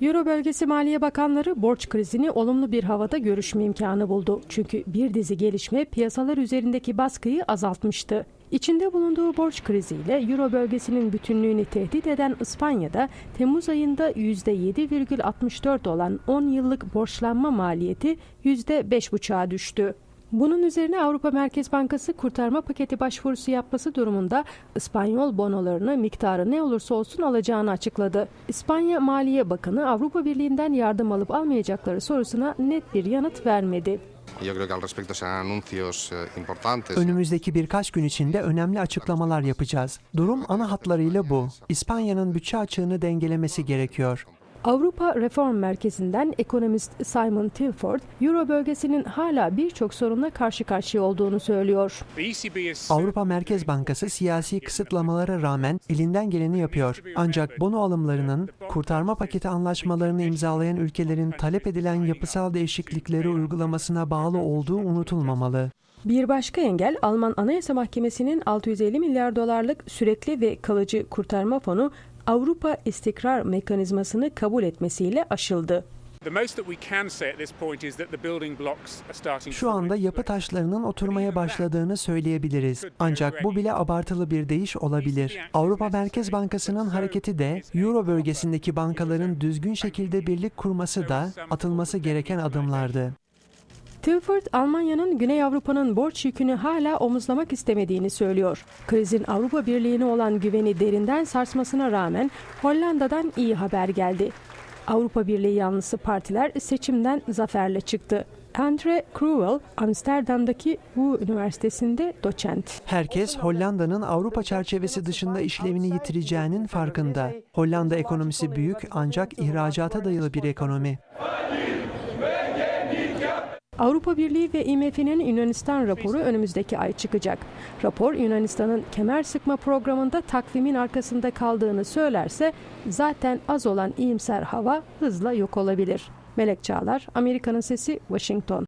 Euro bölgesi Maliye Bakanları borç krizini olumlu bir havada görüşme imkanı buldu. Çünkü bir dizi gelişme piyasalar üzerindeki baskıyı azaltmıştı. İçinde bulunduğu borç kriziyle Euro bölgesinin bütünlüğünü tehdit eden İspanya'da Temmuz ayında %7,64 olan 10 yıllık borçlanma maliyeti %5,5'a düştü. Bunun üzerine Avrupa Merkez Bankası kurtarma paketi başvurusu yapması durumunda İspanyol bonolarını miktarı ne olursa olsun alacağını açıkladı. İspanya Maliye Bakanı Avrupa Birliği'nden yardım alıp almayacakları sorusuna net bir yanıt vermedi. Eh. Önümüzdeki birkaç gün içinde önemli açıklamalar yapacağız. Durum ana hatlarıyla bu. İspanya'nın bütçe açığını dengelemesi gerekiyor. Avrupa Reform Merkezi'nden ekonomist Simon Tilford, Euro bölgesinin hala birçok sorunla karşı karşıya olduğunu söylüyor. Avrupa Merkez Bankası siyasi kısıtlamalara rağmen elinden geleni yapıyor. Ancak bono alımlarının kurtarma paketi anlaşmalarını imzalayan ülkelerin talep edilen yapısal değişiklikleri uygulamasına bağlı olduğu unutulmamalı. Bir başka engel Alman Anayasa Mahkemesi'nin 650 milyar dolarlık sürekli ve kalıcı kurtarma fonu Avrupa İstikrar Mekanizmasını kabul etmesiyle aşıldı. Şu anda yapı taşlarının oturmaya başladığını söyleyebiliriz. Ancak bu bile abartılı bir deyiş olabilir. Avrupa Merkez Bankası'nın hareketi de Euro bölgesindeki bankaların düzgün şekilde birlik kurması da atılması gereken adımlardı. Tilford, Almanya'nın Güney Avrupa'nın borç yükünü hala omuzlamak istemediğini söylüyor. Krizin Avrupa Birliği'ne olan güveni derinden sarsmasına rağmen Hollanda'dan iyi haber geldi. Avrupa Birliği yanlısı partiler seçimden zaferle çıktı. Andre Kruwel, Amsterdam'daki Wu Üniversitesi'nde doçent. Herkes Hollanda'nın Avrupa çerçevesi dışında işlevini yitireceğinin farkında. Hollanda ekonomisi büyük ancak ihracata dayalı bir ekonomi. Avrupa Birliği ve IMF'nin Yunanistan raporu önümüzdeki ay çıkacak. Rapor Yunanistan'ın kemer sıkma programında takvimin arkasında kaldığını söylerse zaten az olan iyimser hava hızla yok olabilir. Melek Çağlar, Amerika'nın Sesi, Washington.